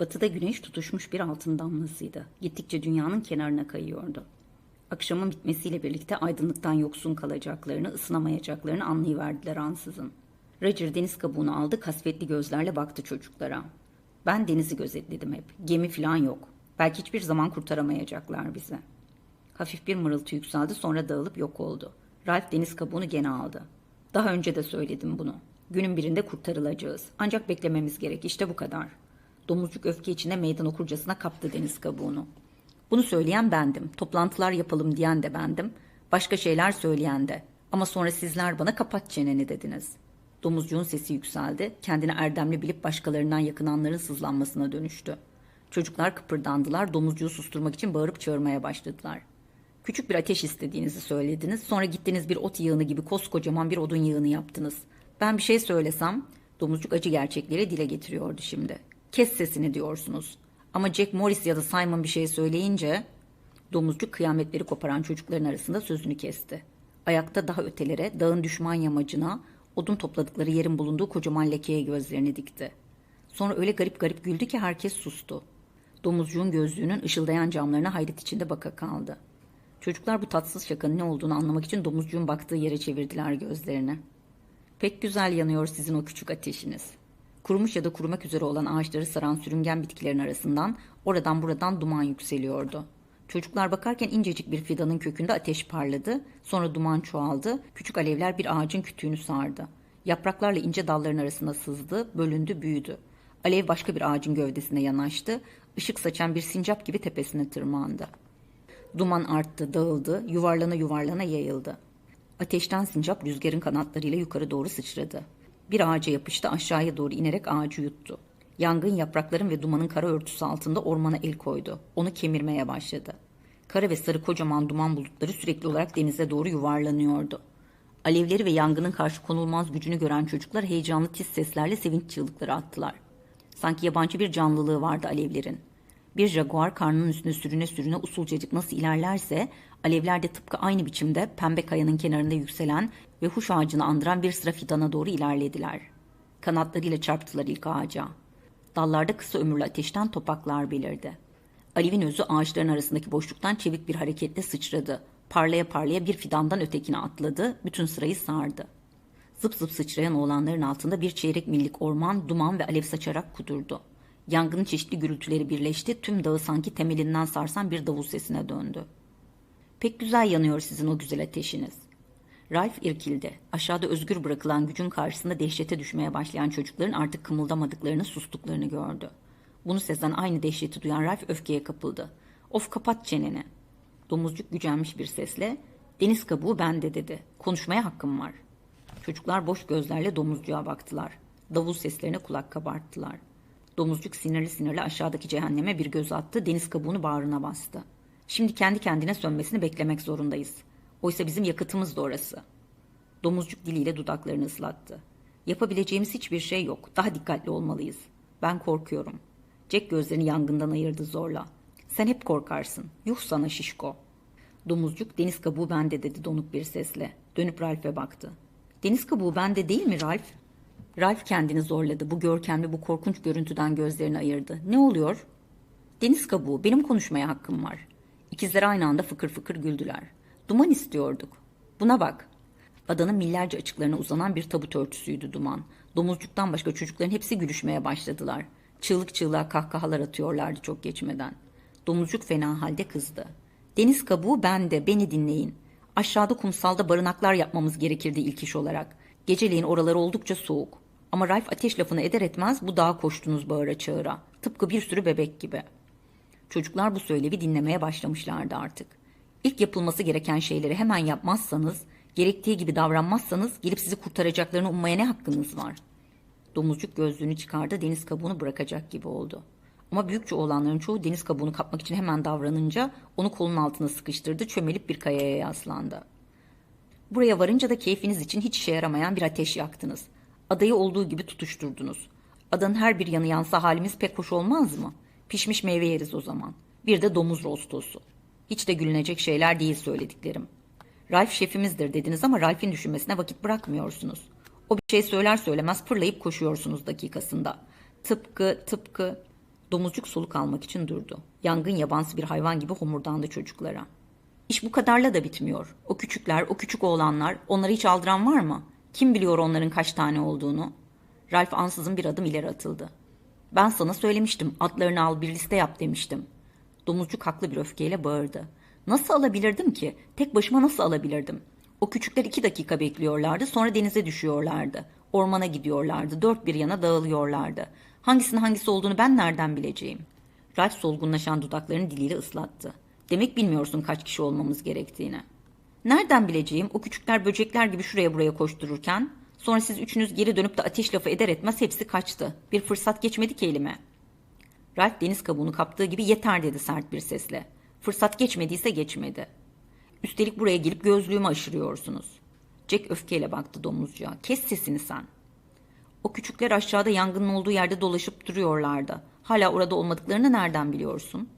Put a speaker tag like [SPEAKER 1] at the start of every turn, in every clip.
[SPEAKER 1] Batıda güneş tutuşmuş bir altın damlasıydı. Gittikçe dünyanın kenarına kayıyordu. Akşamın bitmesiyle birlikte aydınlıktan yoksun kalacaklarını, ısınamayacaklarını anlayıverdiler ansızın. Roger deniz kabuğunu aldı, kasvetli gözlerle baktı çocuklara. Ben denizi gözetledim hep. Gemi falan yok. Belki hiçbir zaman kurtaramayacaklar bizi. Hafif bir mırıltı yükseldi sonra dağılıp yok oldu. Ralph deniz kabuğunu gene aldı. Daha önce de söyledim bunu. Günün birinde kurtarılacağız. Ancak beklememiz gerek. İşte bu kadar. Domuzcuk öfke içinde meydan okurcasına kaptı deniz kabuğunu. Bunu söyleyen bendim. Toplantılar yapalım diyen de bendim. Başka şeyler söyleyen de. Ama sonra sizler bana kapat çeneni dediniz. Domuzcuğun sesi yükseldi. Kendini erdemli bilip başkalarından yakınanların sızlanmasına dönüştü. Çocuklar kıpırdandılar. Domuzcuğu susturmak için bağırıp çağırmaya başladılar. Küçük bir ateş istediğinizi söylediniz. Sonra gittiniz bir ot yığını gibi koskocaman bir odun yığını yaptınız. Ben bir şey söylesem, domuzcuk acı gerçekleri dile getiriyordu şimdi. Kes sesini diyorsunuz. Ama Jack Morris ya da Simon bir şey söyleyince domuzcuk kıyametleri koparan çocukların arasında sözünü kesti. Ayakta daha ötelere, dağın düşman yamacına, odun topladıkları yerin bulunduğu kocaman lekeye gözlerini dikti. Sonra öyle garip garip güldü ki herkes sustu. Domuzcuğun gözlüğünün ışıldayan camlarına hayret içinde baka kaldı. Çocuklar bu tatsız şakanın ne olduğunu anlamak için domuzcuğun baktığı yere çevirdiler gözlerini. Pek güzel yanıyor sizin o küçük ateşiniz. Kurumuş ya da kurumak üzere olan ağaçları saran sürüngen bitkilerin arasından oradan buradan duman yükseliyordu. Çocuklar bakarken incecik bir fidanın kökünde ateş parladı, sonra duman çoğaldı, küçük alevler bir ağacın kütüğünü sardı. Yapraklarla ince dalların arasında sızdı, bölündü, büyüdü. Alev başka bir ağacın gövdesine yanaştı, ışık saçan bir sincap gibi tepesine tırmandı. Duman arttı, dağıldı, yuvarlana yuvarlana yayıldı. Ateşten sincap rüzgarın kanatlarıyla yukarı doğru sıçradı. Bir ağaca yapıştı aşağıya doğru inerek ağacı yuttu. Yangın yaprakların ve dumanın kara örtüsü altında ormana el koydu. Onu kemirmeye başladı. Kara ve sarı kocaman duman bulutları sürekli olarak denize doğru yuvarlanıyordu. Alevleri ve yangının karşı konulmaz gücünü gören çocuklar heyecanlı tiz seslerle sevinç çığlıkları attılar. Sanki yabancı bir canlılığı vardı alevlerin. Bir jaguar karnının üstüne sürüne sürüne usulcacık nasıl ilerlerse alevler de tıpkı aynı biçimde pembe kayanın kenarında yükselen ve huş ağacını andıran bir sıra fidana doğru ilerlediler. Kanatlarıyla çarptılar ilk ağaca. Dallarda kısa ömürlü ateşten topaklar belirdi. Alevin özü ağaçların arasındaki boşluktan çevik bir hareketle sıçradı. Parlaya parlaya bir fidandan ötekine atladı, bütün sırayı sardı. Zıp zıp sıçrayan oğlanların altında bir çeyrek millik orman duman ve alev saçarak kudurdu. Yangının çeşitli gürültüleri birleşti, tüm dağı sanki temelinden sarsan bir davul sesine döndü. Pek güzel yanıyor sizin o güzel ateşiniz. Ralph irkildi. Aşağıda özgür bırakılan gücün karşısında dehşete düşmeye başlayan çocukların artık kımıldamadıklarını, sustuklarını gördü. Bunu sezen aynı dehşeti duyan Ralph öfkeye kapıldı. Of kapat çeneni. Domuzcuk gücenmiş bir sesle, deniz kabuğu bende dedi. Konuşmaya hakkım var. Çocuklar boş gözlerle domuzcuğa baktılar. Davul seslerine kulak kabarttılar. Domuzcuk sinirli sinirli aşağıdaki cehenneme bir göz attı, deniz kabuğunu bağrına bastı. Şimdi kendi kendine sönmesini beklemek zorundayız. Oysa bizim yakıtımız da orası. Domuzcuk diliyle dudaklarını ıslattı. Yapabileceğimiz hiçbir şey yok. Daha dikkatli olmalıyız. Ben korkuyorum. Jack gözlerini yangından ayırdı zorla. Sen hep korkarsın. Yuh sana şişko. Domuzcuk deniz kabuğu bende dedi donuk bir sesle. Dönüp Ralph'e baktı. Deniz kabuğu bende değil mi Ralph? Ralph kendini zorladı. Bu görkemli, bu korkunç görüntüden gözlerini ayırdı. Ne oluyor? Deniz kabuğu, benim konuşmaya hakkım var. İkizler aynı anda fıkır fıkır güldüler. Duman istiyorduk. Buna bak. Adanın millerce açıklarına uzanan bir tabut örtüsüydü duman. Domuzcuktan başka çocukların hepsi gülüşmeye başladılar. Çığlık çığlığa kahkahalar atıyorlardı çok geçmeden. Domuzcuk fena halde kızdı. Deniz kabuğu bende, beni dinleyin. Aşağıda kumsalda barınaklar yapmamız gerekirdi ilk iş olarak. Geceleyin oralar oldukça soğuk. Ama Ralph ateş lafını eder etmez bu dağa koştunuz bağıra çağıra. Tıpkı bir sürü bebek gibi. Çocuklar bu söylevi dinlemeye başlamışlardı artık. İlk yapılması gereken şeyleri hemen yapmazsanız, gerektiği gibi davranmazsanız gelip sizi kurtaracaklarını ummaya ne hakkınız var? Domuzcuk gözlüğünü çıkardı, deniz kabuğunu bırakacak gibi oldu. Ama büyükçe oğlanların çoğu deniz kabuğunu kapmak için hemen davranınca onu kolun altına sıkıştırdı, çömelip bir kayaya yaslandı. Buraya varınca da keyfiniz için hiç işe yaramayan bir ateş yaktınız. Adayı olduğu gibi tutuşturdunuz. Adanın her bir yanı yansa halimiz pek hoş olmaz mı? Pişmiş meyve yeriz o zaman. Bir de domuz rostosu. Hiç de gülünecek şeyler değil söylediklerim. Ralph şefimizdir dediniz ama Ralph'in düşünmesine vakit bırakmıyorsunuz. O bir şey söyler söylemez fırlayıp koşuyorsunuz dakikasında. Tıpkı tıpkı Domuzcuk soluk almak için durdu. Yangın yabansı bir hayvan gibi homurdandı çocuklara. İş bu kadarla da bitmiyor. O küçükler, o küçük oğlanlar, onları hiç aldıran var mı? Kim biliyor onların kaç tane olduğunu? Ralph ansızın bir adım ileri atıldı. Ben sana söylemiştim, atlarını al bir liste yap demiştim. Domuzcuk haklı bir öfkeyle bağırdı. Nasıl alabilirdim ki? Tek başıma nasıl alabilirdim? O küçükler iki dakika bekliyorlardı, sonra denize düşüyorlardı. Ormana gidiyorlardı, dört bir yana dağılıyorlardı. Hangisinin hangisi olduğunu ben nereden bileceğim? Ralph solgunlaşan dudaklarını diliyle ıslattı. Demek bilmiyorsun kaç kişi olmamız gerektiğini. Nereden bileceğim o küçükler böcekler gibi şuraya buraya koştururken? Sonra siz üçünüz geri dönüp de ateş lafı eder etmez hepsi kaçtı. Bir fırsat geçmedi ki elime. Ralph deniz kabuğunu kaptığı gibi yeter dedi sert bir sesle. Fırsat geçmediyse geçmedi. Üstelik buraya gelip gözlüğümü aşırıyorsunuz. Jack öfkeyle baktı domuzcuğa. Kes sesini sen. O küçükler aşağıda yangının olduğu yerde dolaşıp duruyorlardı. Hala orada olmadıklarını nereden biliyorsun?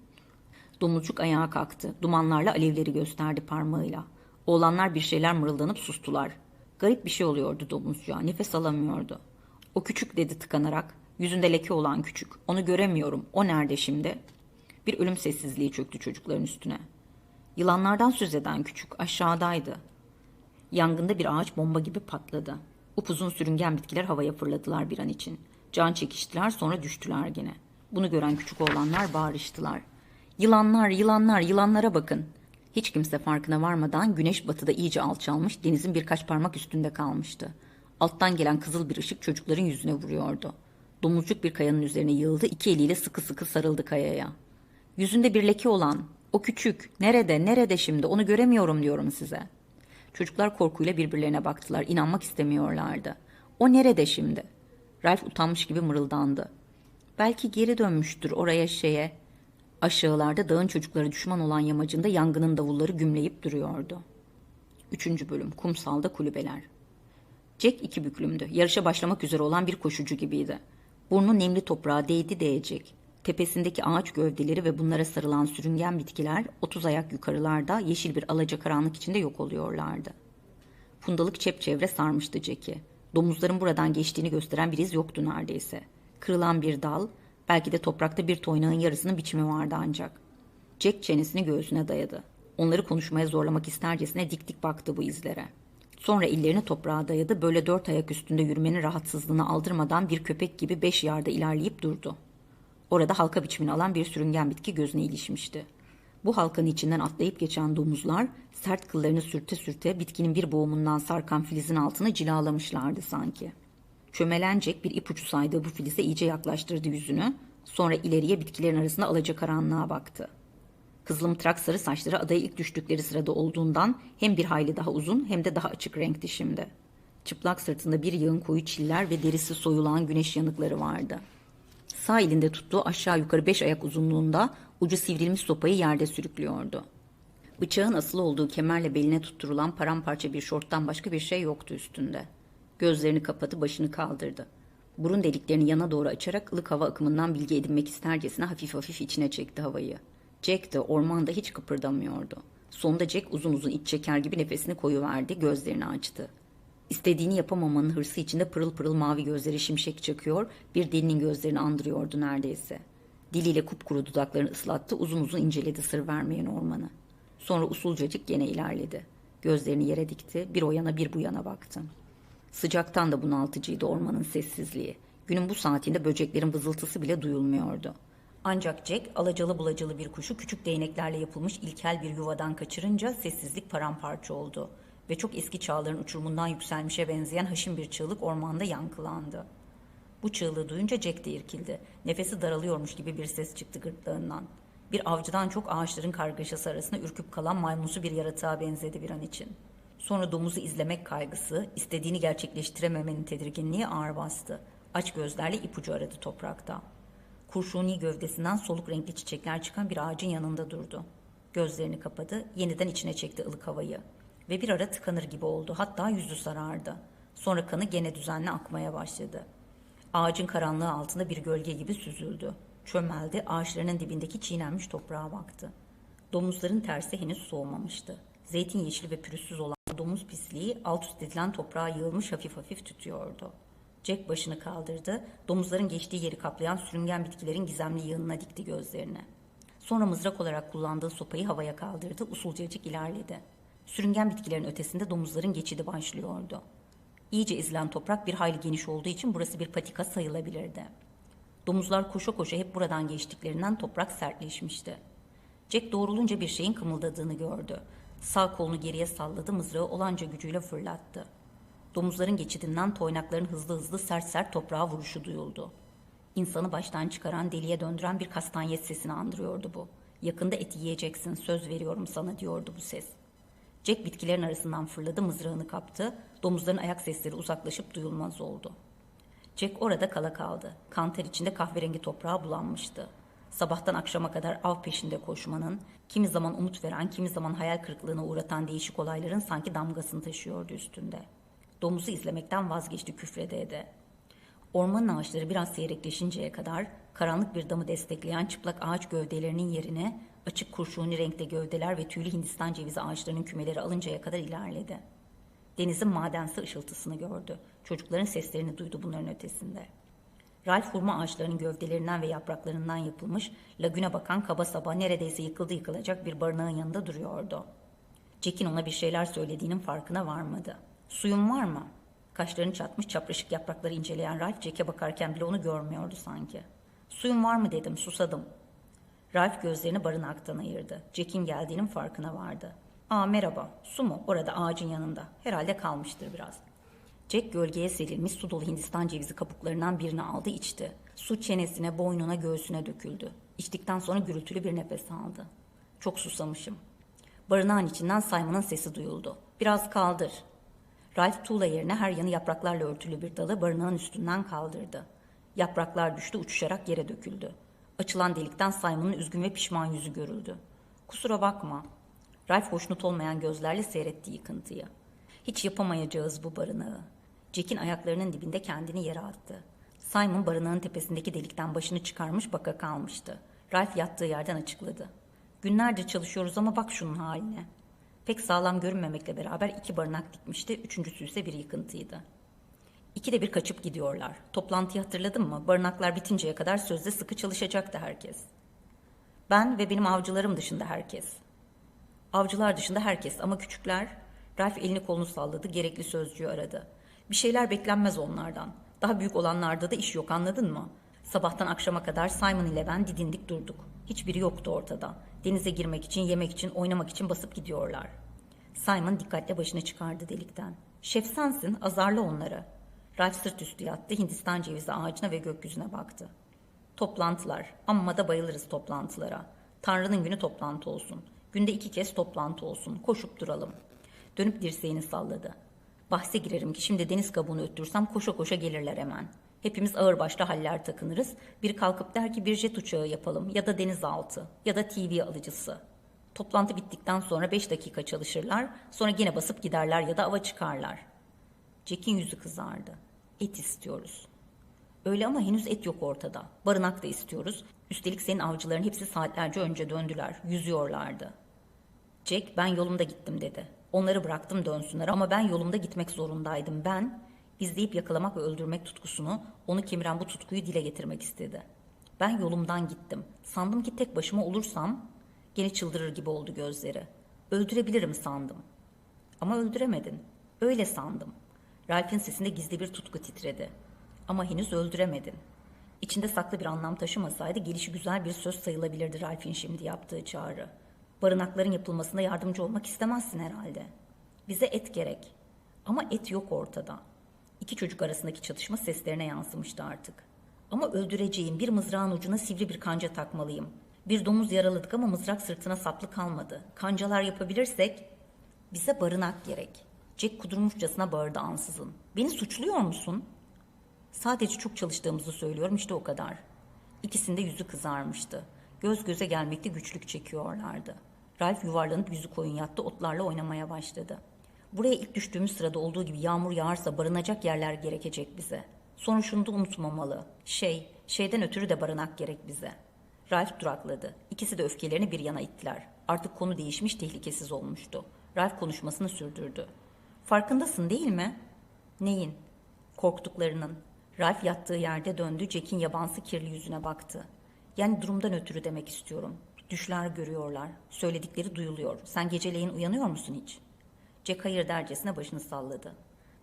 [SPEAKER 1] Domuzcuk ayağa kalktı. Dumanlarla alevleri gösterdi parmağıyla. Oğlanlar bir şeyler mırıldanıp sustular. Garip bir şey oluyordu domuzcuğa. Nefes alamıyordu. O küçük dedi tıkanarak. Yüzünde leke olan küçük. Onu göremiyorum. O nerede şimdi? Bir ölüm sessizliği çöktü çocukların üstüne. Yılanlardan söz eden küçük aşağıdaydı. Yangında bir ağaç bomba gibi patladı. Upuzun sürüngen bitkiler havaya fırladılar bir an için. Can çekiştiler sonra düştüler gene. Bunu gören küçük oğlanlar bağırıştılar. Yılanlar, yılanlar, yılanlara bakın. Hiç kimse farkına varmadan güneş batıda iyice alçalmış, denizin birkaç parmak üstünde kalmıştı. Alttan gelen kızıl bir ışık çocukların yüzüne vuruyordu. Domuzcuk bir kayanın üzerine yığıldı, iki eliyle sıkı sıkı sarıldı kayaya. Yüzünde bir leke olan, o küçük, nerede, nerede şimdi, onu göremiyorum diyorum size. Çocuklar korkuyla birbirlerine baktılar, inanmak istemiyorlardı. O nerede şimdi? Ralph utanmış gibi mırıldandı. Belki geri dönmüştür oraya şeye, Aşağılarda dağın çocukları düşman olan yamacında yangının davulları gümleyip duruyordu. Üçüncü bölüm Kumsalda Kulübeler Jack iki büklümdü. Yarışa başlamak üzere olan bir koşucu gibiydi. Burnu nemli toprağa değdi değecek. Tepesindeki ağaç gövdeleri ve bunlara sarılan sürüngen bitkiler otuz ayak yukarılarda yeşil bir alacakaranlık içinde yok oluyorlardı. Fundalık çepçevre sarmıştı Jack'i. Domuzların buradan geçtiğini gösteren bir iz yoktu neredeyse. Kırılan bir dal, Belki de toprakta bir toynağın yarısının biçimi vardı ancak. Jack çenesini göğsüne dayadı. Onları konuşmaya zorlamak istercesine dik dik baktı bu izlere. Sonra ellerini toprağa dayadı. Böyle dört ayak üstünde yürümenin rahatsızlığını aldırmadan bir köpek gibi beş yarda ilerleyip durdu. Orada halka biçimini alan bir sürüngen bitki gözüne ilişmişti. Bu halkanın içinden atlayıp geçen domuzlar sert kıllarını sürte sürte bitkinin bir boğumundan sarkan filizin altını cilalamışlardı sanki.'' Çömelencek bir ipucu saydığı bu filize iyice yaklaştırdı yüzünü. Sonra ileriye bitkilerin arasında alacakaranlığa baktı. Kızılımtırak sarı saçları adaya ilk düştükleri sırada olduğundan hem bir hayli daha uzun hem de daha açık renkti şimdi. Çıplak sırtında bir yığın koyu çiller ve derisi soyulan güneş yanıkları vardı. Sağ elinde tuttuğu aşağı yukarı beş ayak uzunluğunda ucu sivrilmiş sopayı yerde sürüklüyordu. Bıçağın asılı olduğu kemerle beline tutturulan paramparça bir şorttan başka bir şey yoktu üstünde. Gözlerini kapadı, başını kaldırdı. Burun deliklerini yana doğru açarak ılık hava akımından bilgi edinmek istercesine hafif hafif içine çekti havayı. Jack de ormanda hiç kıpırdamıyordu. Sonunda Jack uzun uzun iç çeker gibi nefesini koyuverdi, gözlerini açtı. İstediğini yapamamanın hırsı içinde pırıl pırıl mavi gözleri şimşek çakıyor, bir delinin gözlerini andırıyordu neredeyse. Diliyle kupkuru dudaklarını ıslattı, uzun uzun inceledi sır vermeyen ormanı. Sonra usulcacık gene ilerledi. Gözlerini yere dikti, bir o yana bir bu yana baktı. Sıcaktan da bunaltıcıydı ormanın sessizliği. Günün bu saatinde böceklerin vızıltısı bile duyulmuyordu. Ancak Jack alacalı bulacalı bir kuşu küçük değneklerle yapılmış ilkel bir yuvadan kaçırınca sessizlik paramparça oldu ve çok eski çağların uçurumundan yükselmişe benzeyen haşin bir çığlık ormanda yankılandı. Bu çığlığı duyunca Jack de irkildi. Nefesi daralıyormuş gibi bir ses çıktı gırtlağından. Bir avcıdan çok ağaçların kargaşası arasında ürküp kalan maymunsu bir yaratığa benzedi bir an için.'' Sonra domuzu izlemek kaygısı, istediğini gerçekleştirememenin tedirginliği ağır bastı. Aç gözlerle ipucu aradı toprakta. Kurşuni gövdesinden soluk renkli çiçekler çıkan bir ağacın yanında durdu. Gözlerini kapadı, yeniden içine çekti ılık havayı. Ve bir ara tıkanır gibi oldu, hatta yüzü sarardı. Sonra kanı gene düzenli akmaya başladı. Ağacın karanlığı altında bir gölge gibi süzüldü. Çömeldi, ağaçlarının dibindeki çiğnenmiş toprağa baktı. Domuzların tersi henüz soğumamıştı. Zeytin yeşili ve pürüzsüz olan domuz pisliği alt üst edilen toprağa yığılmış hafif hafif tütüyordu. Jack başını kaldırdı. Domuzların geçtiği yeri kaplayan sürüngen bitkilerin gizemli yığınına dikti gözlerini. Sonra mızrak olarak kullandığı sopayı havaya kaldırdı. Usulcacık ilerledi. Sürüngen bitkilerin ötesinde domuzların geçidi başlıyordu. İyice ezilen toprak bir hayli geniş olduğu için burası bir patika sayılabilirdi. Domuzlar koşa koşa hep buradan geçtiklerinden toprak sertleşmişti. Jack doğrulunca bir şeyin kımıldadığını gördü. Sağ kolunu geriye salladı, mızrağı olanca gücüyle fırlattı. Domuzların geçidinden toynakların hızlı hızlı sert sert toprağa vuruşu duyuldu. İnsanı baştan çıkaran, deliye döndüren bir kastanyet sesini andırıyordu bu. Yakında eti yiyeceksin, söz veriyorum sana diyordu bu ses. Jack bitkilerin arasından fırladı, mızrağını kaptı. Domuzların ayak sesleri uzaklaşıp duyulmaz oldu. Jack orada kala kaldı. Kanter içinde kahverengi toprağa bulanmıştı. Sabahtan akşama kadar av peşinde koşmanın, kimi zaman umut veren, kimi zaman hayal kırıklığına uğratan değişik olayların sanki damgasını taşıyordu üstünde. Domuzu izlemekten vazgeçti küfrede ede. Ormanın ağaçları biraz seyrekleşinceye kadar karanlık bir damı destekleyen çıplak ağaç gövdelerinin yerine açık kurşuni renkte gövdeler ve tüylü Hindistan cevizi ağaçlarının kümeleri alıncaya kadar ilerledi. Denizin madensi ışıltısını gördü. Çocukların seslerini duydu bunların ötesinde. Ralph hurma ağaçlarının gövdelerinden ve yapraklarından yapılmış, lagüne bakan kaba saba neredeyse yıkıldı yıkılacak bir barınağın yanında duruyordu. Jack'in ona bir şeyler söylediğinin farkına varmadı. Suyun var mı? Kaşlarını çatmış çapraşık yaprakları inceleyen Ralph Jack'e bakarken bile onu görmüyordu sanki. Suyun var mı dedim susadım. Ralph gözlerini barınaktan ayırdı. Jack'in geldiğinin farkına vardı. Aa merhaba. Su mu? Orada ağacın yanında. Herhalde kalmıştır biraz. Jack gölgeye serilmiş su dolu Hindistan cevizi kabuklarından birini aldı içti. Su çenesine, boynuna, göğsüne döküldü. İçtikten sonra gürültülü bir nefes aldı. Çok susamışım. Barınağın içinden Simon'ın sesi duyuldu. Biraz kaldır. Ralph tuğla yerine her yanı yapraklarla örtülü bir dalı barınağın üstünden kaldırdı. Yapraklar düştü uçuşarak yere döküldü. Açılan delikten Simon'ın üzgün ve pişman yüzü görüldü. Kusura bakma. Ralph hoşnut olmayan gözlerle seyretti yıkıntıyı. Hiç yapamayacağız bu barınağı. Jack'in ayaklarının dibinde kendini yere attı. Simon barınağın tepesindeki delikten başını çıkarmış baka kalmıştı. Ralph yattığı yerden açıkladı. Günlerdir çalışıyoruz ama bak şunun haline. Pek sağlam görünmemekle beraber iki barınak dikmişti, üçüncüsü ise bir yıkıntıydı. İki de bir kaçıp gidiyorlar. Toplantıyı hatırladın mı? Barınaklar bitinceye kadar sözde sıkı çalışacaktı herkes. Ben ve benim avcılarım dışında herkes. Avcılar dışında herkes ama küçükler... Ralph elini kolunu salladı, gerekli sözcüğü aradı. Bir şeyler beklenmez onlardan. Daha büyük olanlarda da iş yok anladın mı? Sabahtan akşama kadar Simon ile ben didindik durduk. Hiçbiri yoktu ortada. Denize girmek için, yemek için, oynamak için basıp gidiyorlar. Simon dikkatle başını çıkardı delikten. Şef sensin, azarla onları. Ralph sırt üstü yattı, Hindistan cevizi ağacına ve gökyüzüne baktı. Toplantılar, amma da bayılırız toplantılara. Tanrı'nın günü toplantı olsun. Günde iki kez toplantı olsun, koşup duralım. Dönüp dirseğini salladı. Bahse girerim ki şimdi deniz kabuğunu öttürsem koşa koşa gelirler hemen. Hepimiz ağırbaşlı haller takınırız. Bir kalkıp der ki bir jet uçağı yapalım ya da denizaltı ya da TV alıcısı. Toplantı bittikten sonra beş dakika çalışırlar. Sonra yine basıp giderler ya da ava çıkarlar. Jack'in yüzü kızardı. Et istiyoruz. Öyle ama henüz et yok ortada. Barınak da istiyoruz. Üstelik senin avcıların hepsi saatlerce önce döndüler. Yüzüyorlardı. Jack ben yolumda gittim dedi. Onları bıraktım dönsünler ama ben yolumda gitmek zorundaydım. Ben izleyip yakalamak ve öldürmek tutkusunu, onu kemiren bu tutkuyu dile getirmek istedi. Ben yolumdan gittim. Sandım ki tek başıma olursam gene çıldırır gibi oldu gözleri. Öldürebilirim sandım. Ama öldüremedin. Öyle sandım. Ralph'in sesinde gizli bir tutku titredi. Ama henüz öldüremedin. İçinde saklı bir anlam taşımasaydı gelişi güzel bir söz sayılabilirdi Ralph'in şimdi yaptığı çağrı. Barınakların yapılmasında yardımcı olmak istemezsin herhalde. Bize et gerek. Ama et yok ortada. İki çocuk arasındaki çatışma seslerine yansımıştı artık. Ama öldüreceğim bir mızrağın ucuna sivri bir kanca takmalıyım. Bir domuz yaraladık ama mızrak sırtına saplı kalmadı. Kancalar yapabilirsek bize barınak gerek. Jack kudurmuşçasına bağırdı ansızın. Beni suçluyor musun? Sadece çok çalıştığımızı söylüyorum işte o kadar. İkisinde yüzü kızarmıştı. Göz göze gelmekte güçlük çekiyorlardı. Ralph yuvarlanıp yüzü koyun yattı otlarla oynamaya başladı. Buraya ilk düştüğümüz sırada olduğu gibi yağmur yağarsa barınacak yerler gerekecek bize. Sonra şunu da unutmamalı. Şey, şeyden ötürü de barınak gerek bize. Ralph durakladı. İkisi de öfkelerini bir yana ittiler. Artık konu değişmiş, tehlikesiz olmuştu. Ralph konuşmasını sürdürdü. Farkındasın değil mi? Neyin? Korktuklarının. Ralph yattığı yerde döndü, Jack'in yabansı kirli yüzüne baktı. Yani durumdan ötürü demek istiyorum. Düşler görüyorlar, söyledikleri duyuluyor. Sen geceleyin uyanıyor musun hiç? Jack hayır dercesine başını salladı.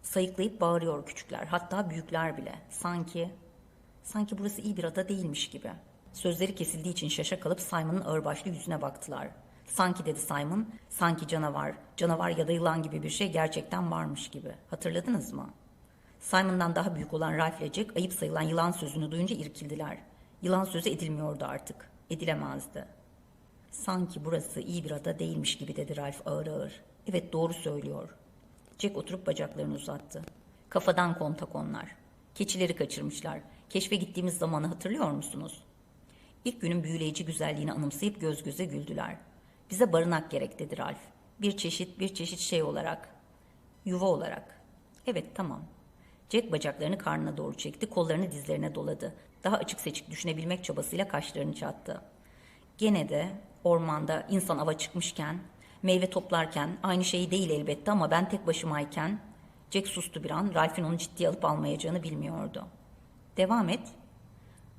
[SPEAKER 1] Sayıklayıp bağırıyor küçükler, hatta büyükler bile. Sanki, sanki burası iyi bir ada değilmiş gibi. Sözleri kesildiği için şaşa kalıp Simon'ın ağırbaşlı yüzüne baktılar. Sanki dedi Simon, sanki canavar, canavar ya da yılan gibi bir şey gerçekten varmış gibi. Hatırladınız mı? Simon'dan daha büyük olan Ralph ile Jack ayıp sayılan yılan sözünü duyunca irkildiler. Yılan sözü edilmiyordu artık. Edilemezdi. Sanki burası iyi bir ada değilmiş gibi dedi Ralph ağır ağır. Evet doğru söylüyor. Jack oturup bacaklarını uzattı. Kafadan kontak onlar. Keçileri kaçırmışlar. Keşfe gittiğimiz zamanı hatırlıyor musunuz? İlk günün büyüleyici güzelliğini anımsayıp göz göze güldüler. Bize barınak gerek dedi Ralph. Bir çeşit bir çeşit şey olarak. Yuva olarak. Evet tamam. Jack bacaklarını karnına doğru çekti, kollarını dizlerine doladı. Daha açık seçik düşünebilmek çabasıyla kaşlarını çattı. Gene de ormanda insan ava çıkmışken, meyve toplarken aynı şey değil elbette ama ben tek başımayken Jack sustu bir an. Ralph'in onu ciddiye alıp almayacağını bilmiyordu. Devam et.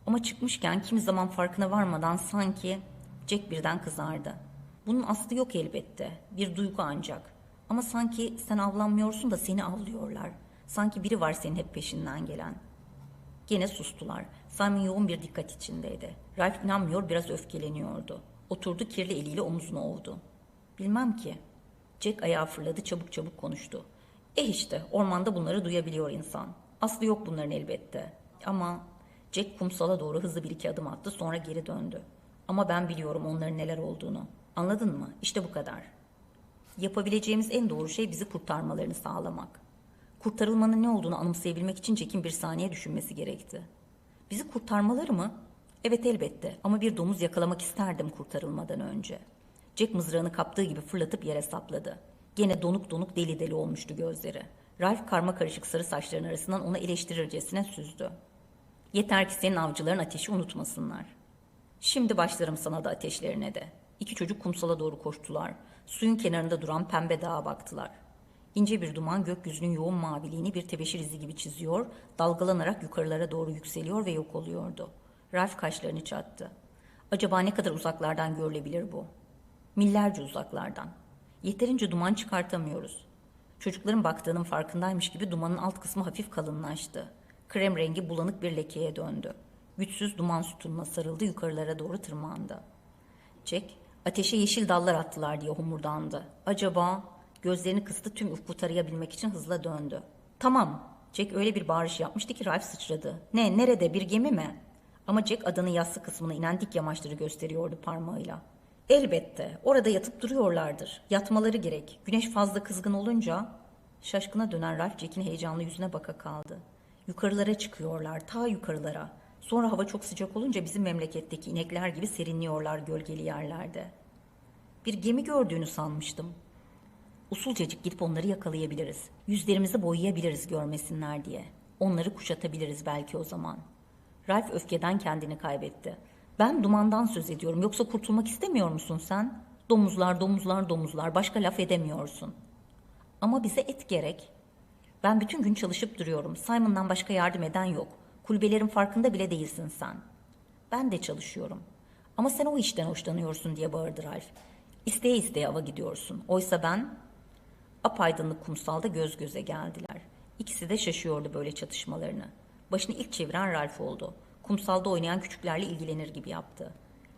[SPEAKER 1] Ama çıkmışken kimi zaman farkına varmadan sanki Jack birden kızardı. Bunun aslı yok elbette. Bir duygu ancak. Ama sanki sen avlanmıyorsun da seni avlıyorlar. Sanki biri var senin hep peşinden gelen. Gene sustular. Simon yoğun bir dikkat içindeydi. Ralph inanmıyor biraz öfkeleniyordu. Oturdu kirli eliyle omuzunu ovdu. Bilmem ki. Jack ayağa fırladı çabuk çabuk konuştu. Eh işte ormanda bunları duyabiliyor insan. Aslı yok bunların elbette. Ama Jack kumsala doğru hızlı bir iki adım attı sonra geri döndü. Ama ben biliyorum onların neler olduğunu. Anladın mı? İşte bu kadar. Yapabileceğimiz en doğru şey bizi kurtarmalarını sağlamak. Kurtarılmanın ne olduğunu anımsayabilmek için Jack'in bir saniye düşünmesi gerekti. Bizi kurtarmaları mı? Evet elbette ama bir domuz yakalamak isterdim kurtarılmadan önce. Jack mızrağını kaptığı gibi fırlatıp yere sapladı. Gene donuk donuk deli deli olmuştu gözleri. Ralph karma karışık sarı saçların arasından onu eleştirircesine süzdü. Yeter ki senin avcıların ateşi unutmasınlar. Şimdi başlarım sana da ateşlerine de. İki çocuk kumsala doğru koştular. Suyun kenarında duran pembe dağa baktılar. İnce bir duman gökyüzünün yoğun maviliğini bir tebeşir izi gibi çiziyor, dalgalanarak yukarılara doğru yükseliyor ve yok oluyordu. Ralph kaşlarını çattı. Acaba ne kadar uzaklardan görülebilir bu? Millerce uzaklardan. Yeterince duman çıkartamıyoruz. Çocukların baktığının farkındaymış gibi dumanın alt kısmı hafif kalınlaştı. Krem rengi bulanık bir lekeye döndü. Güçsüz duman sütununa sarıldı yukarılara doğru tırmandı. Jack, ateşe yeşil dallar attılar diye homurdandı. Acaba gözlerini kıstı tüm ufku tarayabilmek için hızla döndü. Tamam. Jack öyle bir bağırış yapmıştı ki Ralph sıçradı. Ne, nerede, bir gemi mi? Ama Jack adanın yassı kısmına inen dik yamaçları gösteriyordu parmağıyla. Elbette, orada yatıp duruyorlardır. Yatmaları gerek. Güneş fazla kızgın olunca... Şaşkına dönen Ralph Jack'in heyecanlı yüzüne baka kaldı. Yukarılara çıkıyorlar, ta yukarılara. Sonra hava çok sıcak olunca bizim memleketteki inekler gibi serinliyorlar gölgeli yerlerde. Bir gemi gördüğünü sanmıştım. Usulcacık gidip onları yakalayabiliriz. Yüzlerimizi boyayabiliriz görmesinler diye. Onları kuşatabiliriz belki o zaman. Ralph öfkeden kendini kaybetti. Ben dumandan söz ediyorum yoksa kurtulmak istemiyor musun sen? Domuzlar, domuzlar, domuzlar başka laf edemiyorsun. Ama bize et gerek. Ben bütün gün çalışıp duruyorum. Simon'dan başka yardım eden yok. Kulübelerin farkında bile değilsin sen. Ben de çalışıyorum. Ama sen o işten hoşlanıyorsun diye bağırdı Ralph. İsteye isteye ava gidiyorsun. Oysa ben apaydınlık kumsalda göz göze geldiler. İkisi de şaşıyordu böyle çatışmalarını. Başını ilk çeviren Ralph oldu. Kumsalda oynayan küçüklerle ilgilenir gibi yaptı.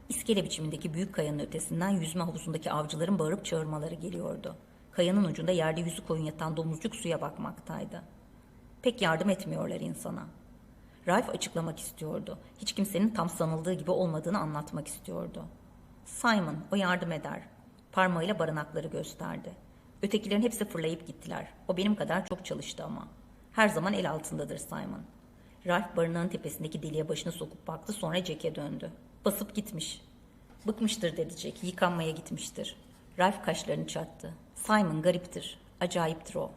[SPEAKER 1] İskele biçimindeki büyük kayanın ötesinden yüzme havuzundaki avcıların bağırıp çağırmaları geliyordu. Kayanın ucunda yerde yüzü koyun yatan domuzcuk suya bakmaktaydı. Pek yardım etmiyorlar insana. Ralph açıklamak istiyordu. Hiç kimsenin tam sanıldığı gibi olmadığını anlatmak istiyordu. Simon, o yardım eder. Parmağıyla barınakları gösterdi. Ötekilerin hepsi fırlayıp gittiler. O benim kadar çok çalıştı ama. Her zaman el altındadır Simon. Ralph barınağın tepesindeki deliğe başını sokup baktı sonra Jack'e döndü. Basıp gitmiş. Bıkmıştır dedi Jack. Yıkanmaya gitmiştir. Ralph kaşlarını çattı. Simon gariptir. Acayiptir o.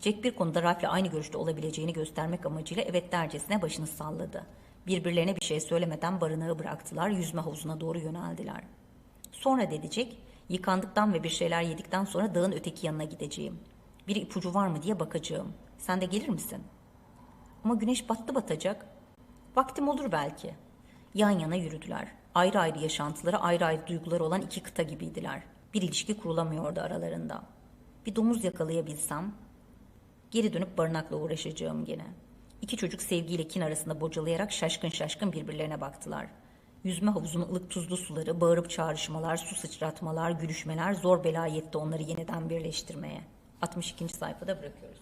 [SPEAKER 1] Jack bir konuda Ralph'le aynı görüşte olabileceğini göstermek amacıyla evet dercesine başını salladı. Birbirlerine bir şey söylemeden barınağı bıraktılar, yüzme havuzuna doğru yöneldiler. Sonra dedi Jack, yıkandıktan ve bir şeyler yedikten sonra dağın öteki yanına gideceğim. Bir ipucu var mı diye bakacağım. Sen de gelir misin? Ama güneş battı batacak. Vaktim olur belki. Yan yana yürüdüler. Ayrı ayrı yaşantıları, ayrı ayrı duyguları olan iki kıta gibiydiler. Bir ilişki kurulamıyordu aralarında. Bir domuz yakalayabilsem, geri dönüp barınakla uğraşacağım gene. İki çocuk sevgiyle kin arasında bocalayarak şaşkın şaşkın birbirlerine baktılar. Yüzme havuzunun ılık tuzlu suları, bağırıp çağrışmalar, su sıçratmalar, gülüşmeler zor bela yetti onları yeniden birleştirmeye. 62. sayfada bırakıyoruz.